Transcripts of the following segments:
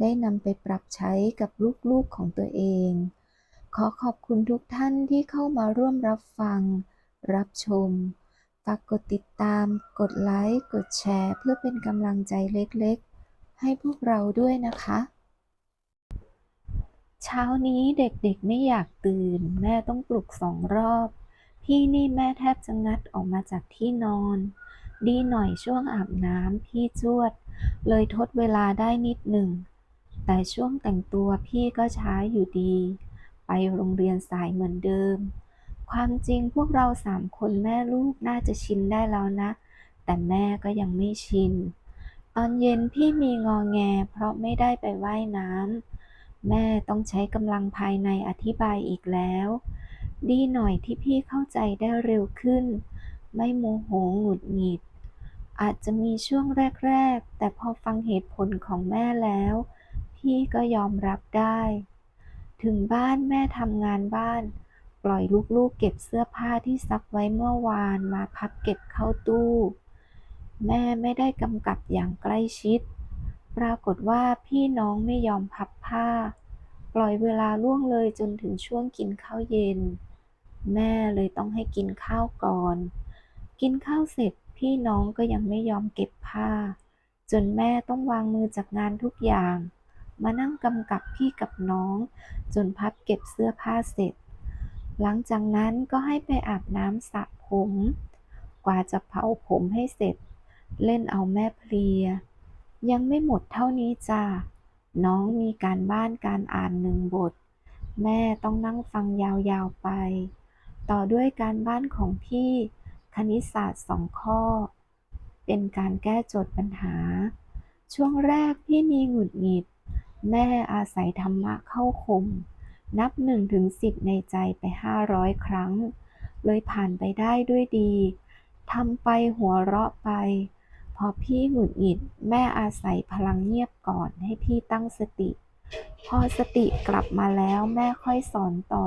ได้นำไปปรับใช้กับลูกๆของตัวเอง ขอขอบคุณทุกท่านที่เข้ามาร่วมรับฟัง รับชม ฝากกดติดตาม กดไลค์ กดแชร์ เพื่อเป็นกำลังใจเล็กๆ ให้พวกเราด้วยนะคะ เช้านี้เด็กๆไม่อยากตื่น แม่ต้องปลุกสองรอบ พี่นี่แม่แทบจะงัดออกมาจากที่นอน ดีหน่อยช่วงอาบน้ำพี่จวด เลยทดเวลาได้นิดหนึ่ง แต่ช่วงแต่งตัวพี่ก็ช้าอยู่ดี ไปโรงเรียนสายเหมือนเดิม ความจริงพวกเราสามคนแม่ลูกน่าจะชินได้แล้วนะ แต่แม่ก็ยังไม่ชิน ตอนเย็นพี่มีงอแง เพราะไม่ได้ไปว่ายน้ำแม่ต้องใช้กำลังภายในอธิบายอีกแล้ว ดีหน่อยที่พี่เข้าใจได้เร็วขึ้น ไม่โมโหหงุดหงิด อาจจะมีช่วงแรก ๆ แต่พอฟังเหตุผลของแม่แล้ว พี่ก็ยอมรับได้ ถึงบ้านแม่ทำงานบ้าน ปล่อยลูกๆเก็บเสื้อผ้าที่ซักไว้เมื่อวานมาพับเก็บเข้าตู้ แม่ไม่ได้กำกับอย่างใกล้ชิด ปรากฏว่าพี่น้องไม่ยอมพับผ้า ปล่อยเวลาล่วงเลยจนถึงช่วงกินข้าวเย็น แม่เลยต้องให้กินข้าวก่อน กินข้าวเสร็จพี่น้องก็ยังไม่ยอมเก็บผ้า จนแม่ต้องวางมือจากงานทุกอย่าง มานั่งกำกับพี่กับน้อง จนพับเก็บเสื้อผ้าเสร็จ หลังจากนั้นก็ให้ไปอาบน้ำสระผม กว่าจะเผาผมให้เสร็จ เล่นเอาแม่เพลีย ยังไม่หมดเท่านี้จ้าน้องมีการบ้านการอ่านหนึ่งบท แม่ต้องนั่งฟังยาวๆไป ต่อด้วยการบ้านของพี่คณิตศาสตร์สองข้อ เป็นการแก้โจทย์ปัญหา ช่วงแรกพี่มีหงุดหงิด แม่อาศัยธรรมะเข้าข่มนับหนึ่งถึงสิบในใจไปห้าร้อยครั้ง เลยผ่านไปได้ด้วยดีทำไปหัวเราะไป พอพี่หงุดหงิด แม่อาศัยพลังเงียบก่อนให้พี่ตั้งสติ พอสติกลับมาแล้วแม่ค่อยสอนต่อ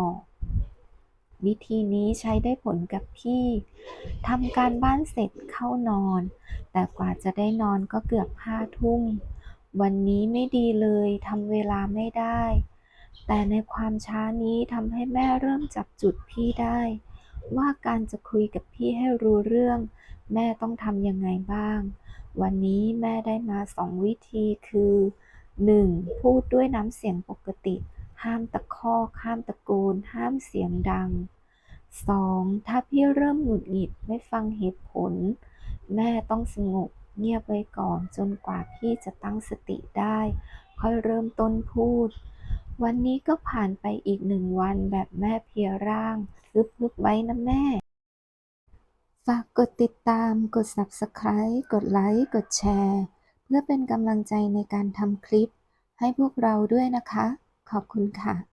วิธีนี้ใช้ได้ผลกับพี่ทำการบ้านเสร็จเข้านอน แต่กว่าจะได้นอนก็เกือบห้าทุ่ม วันนี้ไม่ดีเลยทำเวลาไม่ได้ แต่ในความช้านี้ทำให้แม่เริ่มจับจุดพี่ได้ ว่าการจะคุยกับพี่ให้รู้เรื่อง แม่ต้องทำยังไงบ้าง วันนี้แม่ได้มาสองวิธีคือ 1. พูดด้วยน้ำเสียงปกติ ห้ามตะคอกห้ามตะโกน ห้ามเสียงดัง 2. ถ้าพี่เริ่มหงุดหงิดไม่ฟังเหตุผล แม่ต้องสงบ เงียบไว้ก่อนจนกว่าพี่จะตั้งสติได้ ค่อยเริ่มต้นพูด วันนี้ก็ผ่านไปอีกหนึ่งวันแบบแม่เพียร่างลึกๆไว้นะแม่ ฝากกดติดตาม กด Subscribe กดไลค์ กดแชร์ เพื่อเป็นกำลังใจในการทำคลิป ให้พวกเราด้วยนะคะ ขอบคุณค่ะ